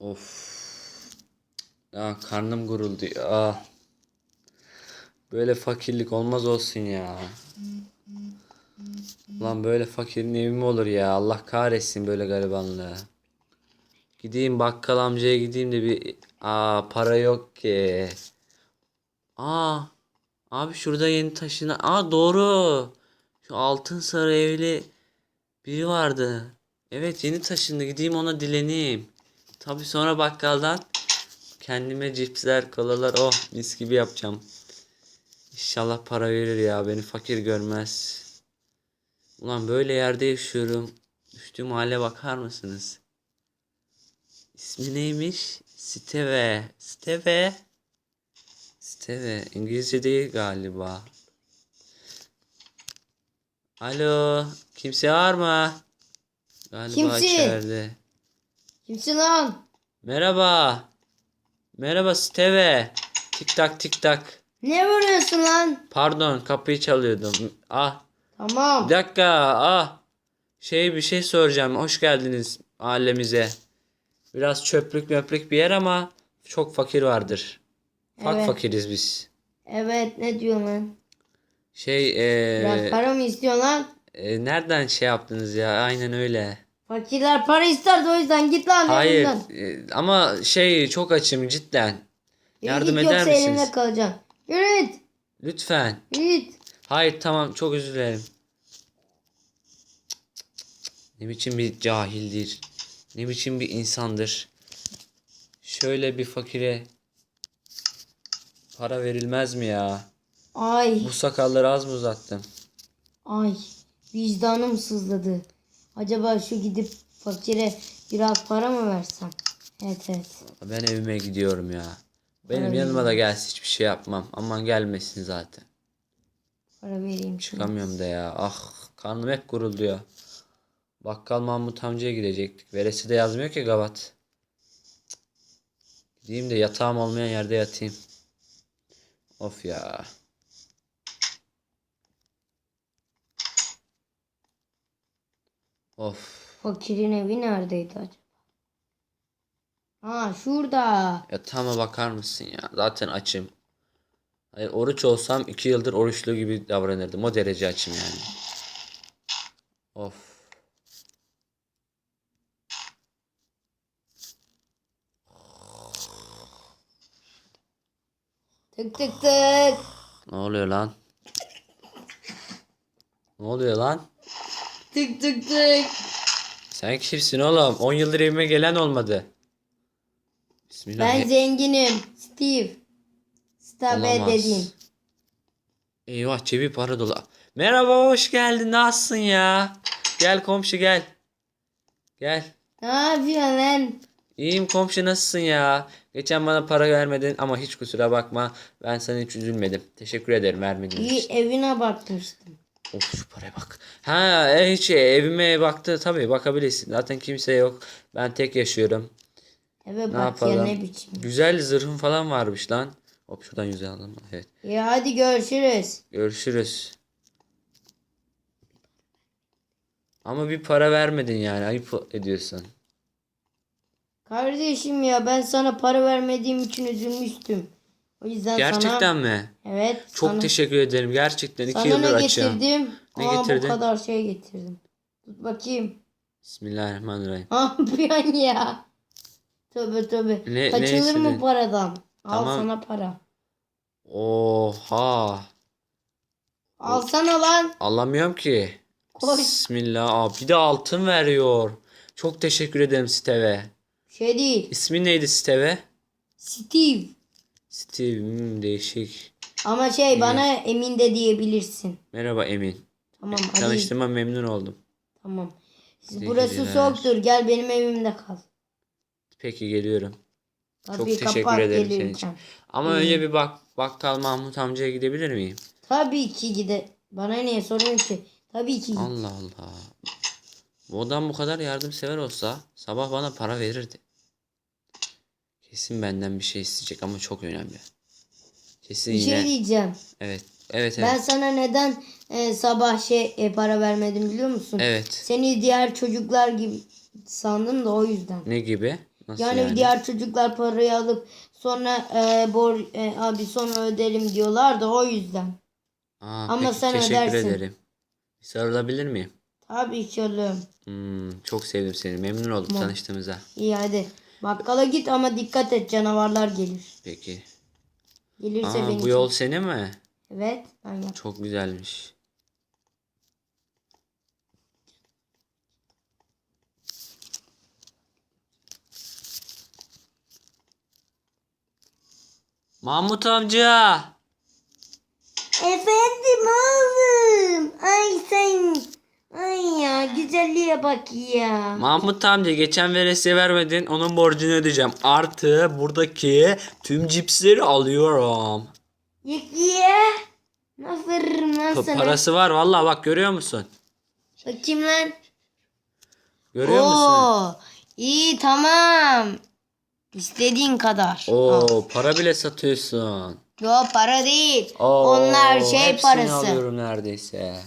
Of. Ya karnım guruldu ya. Böyle fakirlik olmaz olsun ya. Lan böyle fakirin evi mi olur ya? Allah kahretsin böyle garibanlığı. Gideyim bakkal amcaya gideyim de bir aa para yok ki. Aa abi şurada yeni taşına. Aa doğru. Şu altın sarı evli biri vardı. Evet yeni taşındı. Gideyim ona dileneyim. Tabii sonra bakkaldan kendime cipsler, kolalar oh mis gibi yapacağım. İnşallah para verir ya beni fakir görmez. Ulan böyle yerde yaşıyorum. Düştüğüm hale bakar mısınız? İsmi neymiş? Steve. Steve. Steve. İngilizce değil galiba. Alo. Kimse var mı? Galiba Kimsin? içeride. Kimsin lan? Merhaba. Merhaba Steve. Tik tak tik tak. Ne vuruyorsun lan? Pardon kapıyı çalıyordum. Ah Tamam. bir dakika ah. Şey bir şey soracağım. Hoş geldiniz mahallemize. Biraz çöplük möplük bir yer ama çok fakir vardır. Fak Evet. fakiriz biz. Evet ne diyorsun lan? Şey Biraz eee para mı istiyorsun lan? e, nereden şey yaptınız ya? Aynen öyle. Fakirler para isterdi o yüzden git lan Hayır evimden. e, ama şey çok açım cidden. Yürü Yardım git, eder yoksa misiniz? elimde kalacaksın. Yürü git. Lütfen. Yürü git. Hayır tamam çok özür dilerim. Ne biçim bir cahildir. Ne biçim bir insandır. Şöyle bir fakire para verilmez mi ya? Ay Bu sakalları az mı uzattım? ay vicdanım sızladı. Acaba şu gidip fakire biraz para mı versem? Evet evet. Ben evime gidiyorum ya. Benim Ay. yanıma da gelse hiçbir şey yapmam. Aman gelmesin zaten. Para vereyim. Çıkamıyorum da ya. Ah karnım hep gurulduyor. Bakkal Mahmut amcaya gidecektik. Veresi de yazmıyor ki gavat. Gideyim de yatağım olmayan yerde yatayım. Of ya. Of. Fakirin evi neredeydi acaba? Ha şurada. Yatağıma bakar mısın ya? Zaten açım. Hayır, oruç olsam iki yıldır oruçlu gibi davranırdım. O derece açım yani. Of. Tık tık tık. Ne oluyor lan? Ne oluyor lan? Tık tık tık. Sen kimsin oğlum? 10 yıldır evime gelen olmadı. Bismillah. Ben zenginim. Steve. Steve Olamaz. dediğim. Eyvah cebi para dolu. Merhaba hoş geldin. Nasılsın ya? Gel komşu gel. Gel. Ne yapıyorsun lan? İyiyim komşu nasılsın ya? Geçen bana para vermedin ama hiç kusura bakma. Ben sana hiç üzülmedim. Teşekkür ederim vermediğin İyi için. evine bakmıştım. Of şu paraya bak. Ha e, hiç evime baktı tabii bakabilirsin. Zaten kimse yok. Ben tek yaşıyorum. Eve Ne bak ya yapalım? ne biçim. Güzel zırhım falan varmış lan. Hop şuradan yüzey alalım. Evet. İyi hadi görüşürüz. Görüşürüz. Ama bir para vermedin yani. Ayıp ediyorsun. Kardeşim ya ben sana para vermediğim için üzülmüştüm. O yüzden Gerçekten sana... mi? Evet. Çok sana, teşekkür ederim. Gerçekten iki Sana yıldır ne açım. getirdim? Ne Aa, getirdin? bu kadar şey getirdim. Tut bakayım. Bismillahirrahmanirrahim. Ne yapıyorsun ya? Tövbe tövbe. Ne- ne Kaçılır mı istedin? paradan? Al Tamam. sana para. Oha. Al sana lan. Alamıyorum ki. Koy. Bismillah. Aa, bir de altın veriyor. Çok teşekkür ederim Steve. Şey değil. İsmi neydi Steve? Steve. Steve. hmm, değişik. Ama şey bana Emin de diyebilirsin. Merhaba Emin. Tamam hadi. Tanıştığıma memnun oldum. Tamam. Siz burası geceler. soğuktur. Gel benim evimde kal. Peki geliyorum. Tabii Çok teşekkür ederim senin için. Ama önce bir bak bakkal Mahmut amcaya gidebilir miyim? Tabii ki gide. Bana niye soruyorsun ki? Tabii ki. Allah Allah. Bu adam bu kadar yardımsever olsa sabah bana para verirdi. Kesin benden bir şey isteyecek ama çok önemli. Kesin Bir yine. şey diyeceğim. Evet. Evet evet. Ben sana neden e, sabah şey e, para vermedim biliyor musun? Evet. Seni diğer çocuklar gibi sandım da o yüzden. Ne gibi? Nasıl Yani, yani? diğer çocuklar parayı alıp sonra e, bor e, abi sonra öderim diyorlar da o yüzden. Aa, Ama peki, sen teşekkür ödersin. ederim. Bir sarılabilir miyim? Tabii ki oğlum. Hmm, çok sevdim seni. Memnun oldum tanıştığımıza. İyi hadi. Bakkala git ama dikkat et canavarlar gelir. Peki. Gelirse Aa, beni bu yol senin mi? Evet ben. Çok güzelmiş. Mahmut amca. Efendim oğlum. Ay sen. Ay ya güzelliğe bak ya. Mahmut amca geçen veresiye vermedin. Onun borcunu ödeyeceğim. Artı buradaki tüm cipsleri alıyorum. Aferin lan Pa- sana. parası var vallahi bak görüyor musun? Bakayım lan. Görüyor musun? Oo, iyi tamam. İstediğin kadar. Al. Oo para bile satıyorsun. Yo para değil. Oo, Onlar şey hepsini parası. alıyorum neredeyse.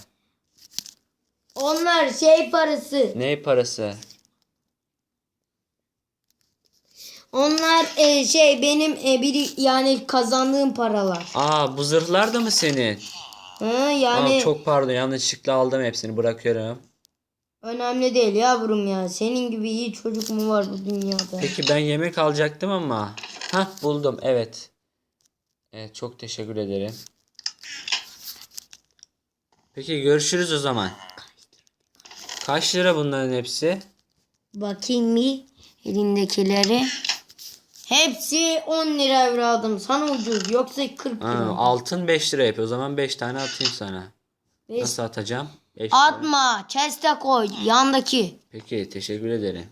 Onlar şey parası. Ne parası? Onlar e, şey benim e, biri yani kazandığım paralar. Aa bu zırhlar da mı senin? Hı, yani Aa, çok pardon yanlışlıkla aldım hepsini bırakıyorum. önemli değil yavrum ya. Senin gibi iyi çocuk mu var bu dünyada? Peki ben yemek alacaktım ama. Hah buldum evet. Evet çok teşekkür ederim. Peki görüşürüz o zaman. Kaç lira bunların hepsi? Bakayım bir elindekileri. Hepsi 10 lira evladım. Sana ucuz. Yoksa 40 Ha, lira. altın 5 lira yapıyor. O zaman 5 tane atayım sana. Beş- Nasıl atacağım? 5 lira. Atma. Chest'e koy. Yandaki. Peki teşekkür ederim.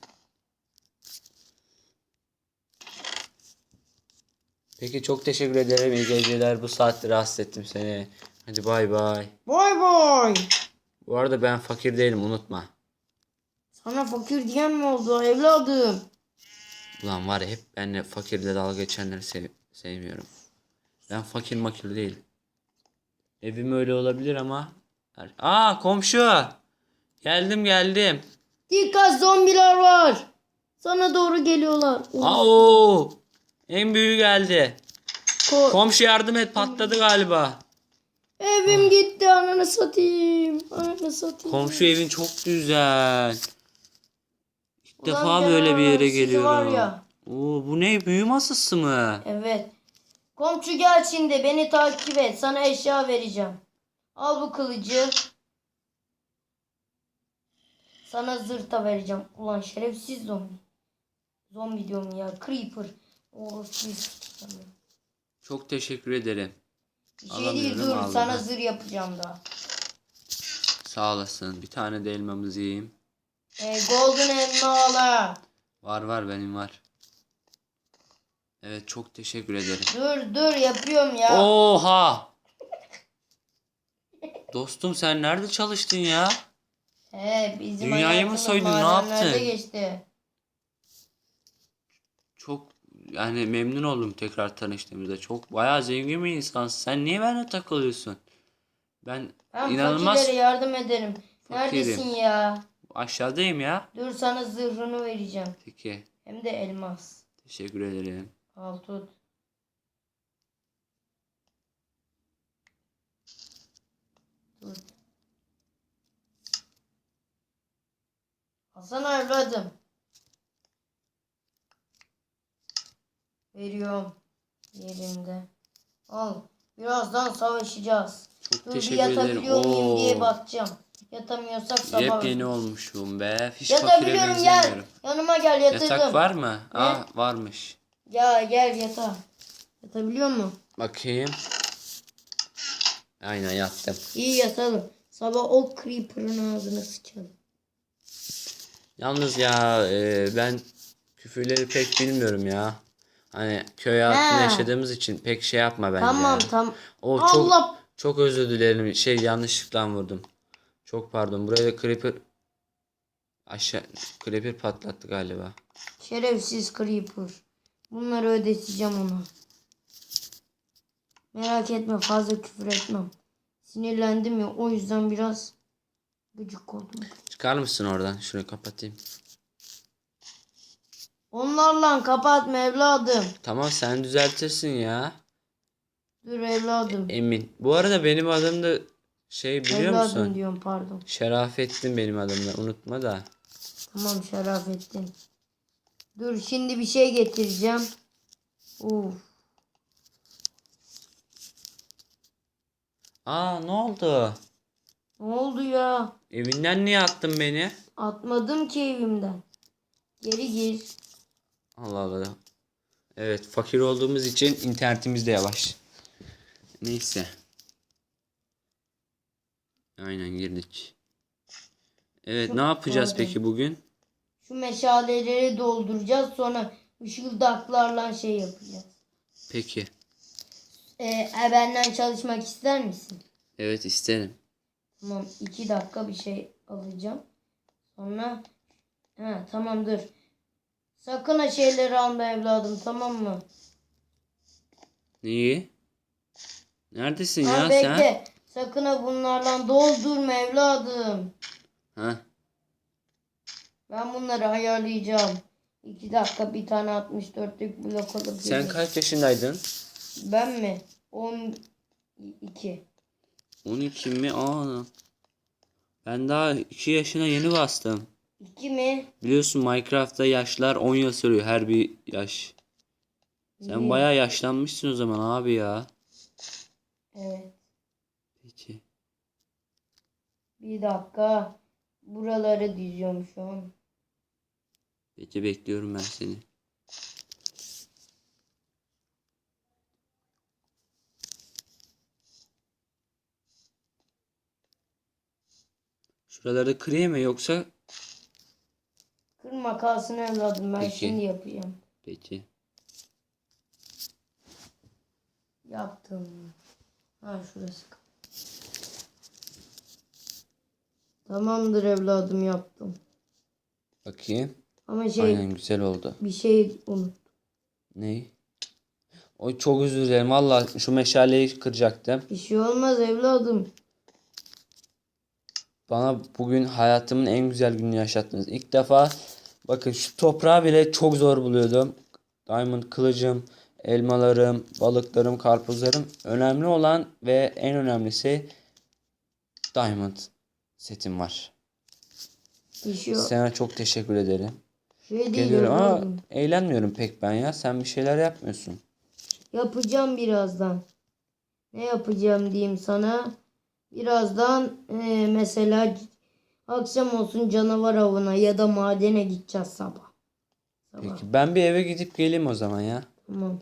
Peki çok teşekkür ederim. İyi geceler. Bu saatte rahatsız ettim seni. Hadi bay bay. Boy boy. Bu arada ben fakir değilim unutma. Sana fakir diyen mi oldu evladım? Ulan var ya hep benimle fakirle dalga geçenleri sev- sevmiyorum. Ben fakir makir değilim. Evim öyle olabilir ama. Aa komşu. Geldim geldim. Dikkat zombiler var. Sana doğru geliyorlar. Au. En büyüğü geldi. ko- Komşu yardım et patladı galiba. Evim gitti ananı satayım. Ananı satayım. Komşu evin çok güzel. İlk Ulan defa böyle bir yere sizi var geliyorum. ya. Oo, bu ne büyü masası mı? Evet. Komşu gel şimdi beni takip et. Sana eşya vereceğim. Al bu kılıcı. Sana zırta vereceğim. Ulan şerefsiz zombi. Zombi diyorum ya. Creeper. Orası Çok teşekkür ederim. Şey dur. aldım Sana zır yapacağım daha. Sağ olasın. Bir tane de elmamızı yiyeyim. E, golden elma ala. Var var benim var. Evet çok teşekkür ederim. Dur dur yapıyorum ya. Oha! Dostum sen nerede çalıştın ya? He bizim Dünyayı mı hayatımız soydun, ne yaptın? geçti. Çok yani memnun oldum tekrar tanıştığımızda. Çok bayağı zengin bir insansın. Sen niye benimle takılıyorsun? Ben Ben inanılmaz fakirlere yardım ederim. Fakirim. Neredesin ya? aşağıdayım ya. Dur sana zırhını vereceğim. Peki. Hem de elmas. Teşekkür ederim. Al tut. Dur. Hasan evladım. Veriyorum. Yerinde. Al. Birazdan savaşacağız. Çok Dur bir teşekkür ederim. yatabiliyor muyum Oo. diye bakacağım. Yatamıyorsak sabah. Yepyeni olmuşum be. Hiç fakire Yatabiliyorum gel. benzemiyorum. Yanıma gel yatırdım. Yatak var mı? Aa varmış. Ya gel yatağa. Yatabiliyor mu? Bakayım. Aynen yattım. İyi yatalım. Sabah o creeper'ın ağzına sıçalım. Yalnız ya e, ben küfürleri pek bilmiyorum ya. Hani köy hayatında He. yaşadığımız için pek şey yapma bence. Tamam ya. tamam. O çok Allah. çok özür dilerim. Şey yanlışlıkla vurdum. Çok pardon. Buraya da creeper aşağı creeper patlattı galiba. Şerefsiz creeper. Bunları ödeteceğim ona. Merak etme fazla küfür etmem. Sinirlendim ya o yüzden biraz gıcık oldum. Çıkar mısın oradan? Şunu kapatayım. Onlarla kapatma evladım. Tamam sen düzeltirsin ya. Dur evladım. Emin. Bu arada benim adım da şey biliyor evladım musun? diyorum pardon. Şerafettin benim adım da unutma da. Tamam Şerafettin. Dur şimdi bir şey getireceğim. Uf. Aa ne oldu? Ne oldu ya? Evinden niye attın beni? Atmadım ki evimden. Geri gir. Allah Allah. Evet fakir olduğumuz için internetimiz de yavaş. Neyse. Aynen girdik. Evet Şu- ne yapacağız pardon. peki bugün? Şu meşaleleri dolduracağız. Sonra ışıldaklarla şey yapacağız. Peki. Ee, e, benden çalışmak ister misin? Evet isterim. Tamam iki dakika bir şey alacağım. Sonra ha, tamam dur. Sakın ha şeyleri alma evladım tamam mı? Neyi? Neredesin Ha, ya bekle. sen? Sakın ha bunlarla doldurma evladım. Ha? Ben bunları ayarlayacağım. İki dakika bir tane 64'lük blok alıp Sen geleyim. kaç yaşındaydın? Ben mi? 12. 12 mi? Aa. Ben daha 2 yaşına yeni bastım. 2 mi? Biliyorsun Minecraft'ta yaşlar 10 yıl sürüyor her bir yaş. Sen İyi. bayağı yaşlanmışsın o zaman abi ya. Evet. Peki. Bir dakika. Buraları diziyorum şu an. Peki bekliyorum ben seni. Şuraları kırayım mı yoksa? Kırma kalsın evladım. Ben Peki. şimdi yapacağım. Peki. Yaptım. Ha şurası. Tamamdır evladım yaptım. Bakayım. Ama şey Aynen güzel oldu. bir şey unut. Ney? Oy çok özür dilerim. Valla şu meşaleyi kıracaktım. Bir şey olmaz evladım. Bana bugün hayatımın en güzel gününü yaşattınız. İlk defa bakın şu toprağı bile çok zor buluyordum. Diamond kılıcım, elmalarım, balıklarım, karpuzlarım. Önemli olan ve en önemlisi Diamond setim var. Şey, Sana çok teşekkür ederim. şey Geliyorum ama eğlenmiyorum pek ben ya. Sen bir şeyler yapmıyorsun. Yapacağım birazdan. Ne yapacağım diyeyim sana. Birazdan eee, mesela akşam olsun canavar avına ya da madene gideceğiz sabah. Sabah. Peki ben bir eve gidip geleyim o zaman ya. Tamam.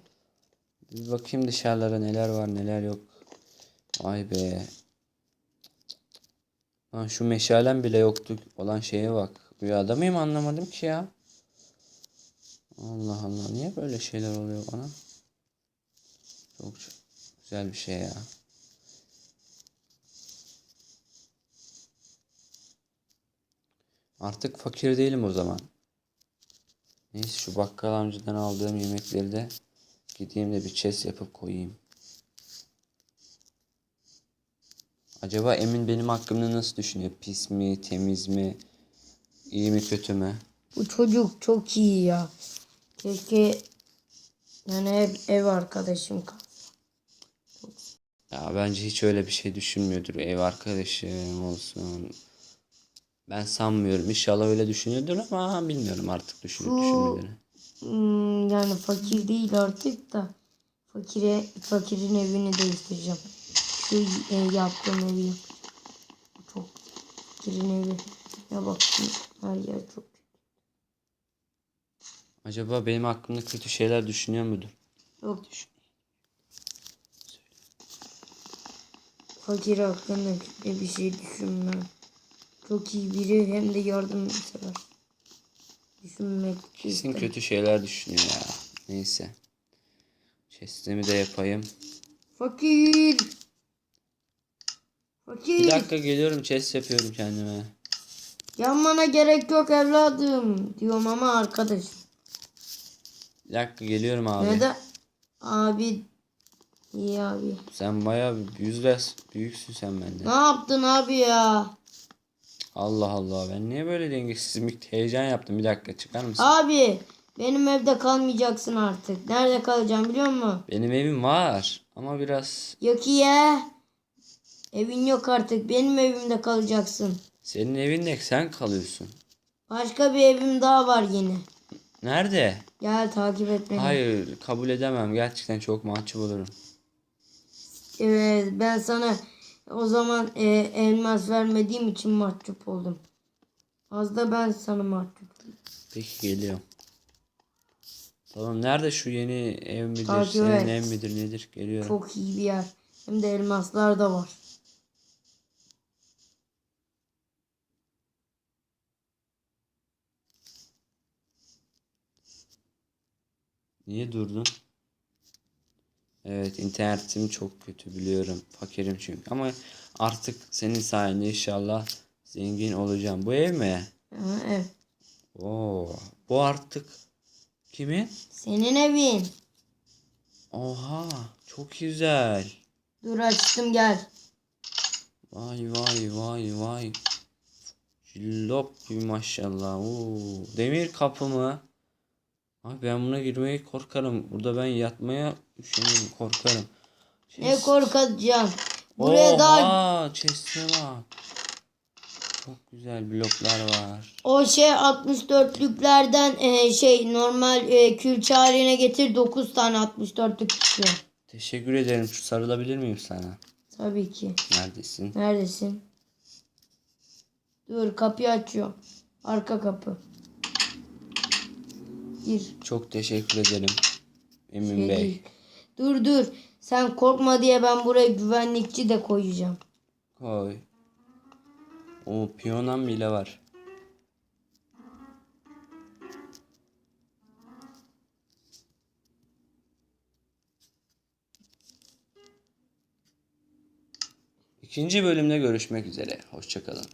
Bir bakayım dışarılara neler var neler yok. Vay be. Lan şu meşalem bile yoktu. Olan şeye bak. Rüyada mıyım anlamadım ki ya. Allah Allah. Niye böyle şeyler oluyor bana? Çok güzel bir şey ya. Artık fakir değilim o zaman. Neyse şu bakkal amcadan aldığım yemekleri de gideyim de bir chest yapıp koyayım. Acaba Emin benim hakkımda nasıl düşünüyor? Pis mi, temiz mi, iyi mi, kötü mü? Bu çocuk çok iyi ya. Keşke yani ev, ev arkadaşım kalsa. Ya bence hiç öyle bir şey düşünmüyordur. Ev arkadaşım olsun. Ben sanmıyorum. İnşallah öyle düşünüyordur ama bilmiyorum artık düşünüp düşünmediğini. Hmm, yani fakir değil artık da fakire fakirin evini değiştireceğim. Şu e, yaptığım evi yapacağım. Çok fakirin evi. Ya bak her yer çok Acaba benim hakkımda kötü şeyler düşünüyor mudur? Yok Fakir hakkında kötü bir şey düşünmem. Çok iyi biri hem de yardımsever. Düşünmek Kesin isterim. kötü şeyler düşünüyor ya. Neyse. Chest'imi de yapayım. Fakir. Fakir. Bir dakika geliyorum chest yapıyorum kendime. Yanmana gerek yok evladım diyorum ama arkadaşım. Bir dakika geliyorum abi. Neden? Abi. İyi abi. Sen bayağı bir yüzles büyüksün sen Ne benden. yaptın abi ya? Allah Allah ben niye böyle dengesizim? Bir heyecan yaptım. Bir dakika çıkar mısın? Abi Benim evde kalmayacaksın artık. Nerede kalacağım biliyor musun? Benim evim var ama biraz Yok ya. Evin yok artık. Benim evimde kalacaksın. senin evinde sen kalıyorsun. Başka bir evim daha var yine. Nerede? Gel takip et beni. Hayır kabul edemem. Gerçekten çok mahcup olurum. Evet ben sana o zaman e, elmas vermediğim için mahcup oldum. Az da ben sana mahcup oldum. Peki geliyorum. Tamam nerede şu yeni ev midir? Takip senin et. ev midir nedir? Geliyorum. Çok iyi bir yer. Hem de elmaslar da var. Niye durdun? Evet internetim çok kötü biliyorum. Fakirim çünkü. Ama artık senin sayende inşallah zengin olacağım. Bu ev mi? Ha, evet. Oo, bu artık kimin? Senin evin. Oha, çok güzel. Dur açtım gel. Vay vay vay vay. Cillop gibi maşallah. Oo, demir kapı mı? Abi ben buna girmeye korkarım. Burada ben yatmaya üşenirim, korkarım. Ne Chest- korkacağım. Buraya daha Oha, chest'e bak. Çok güzel bloklar var. o şey 64'lüklerden e, şey normal e, külçe haline getir 9 tane 64'lük çıkıyor. Teşekkür ederim. Sarılabilir miyim sana? Tabii ki. Neredesin? Neredesin? Dur kapıyı açıyor. Arka kapı. Gir. Çok teşekkür ederim. Emin Şey Bey. değil. Dur dur. Sen korkma diye ben buraya güvenlikçi de koyacağım. Koy. O piyonan bile var. İkinci bölümde görüşmek üzere. Hoşçakalın.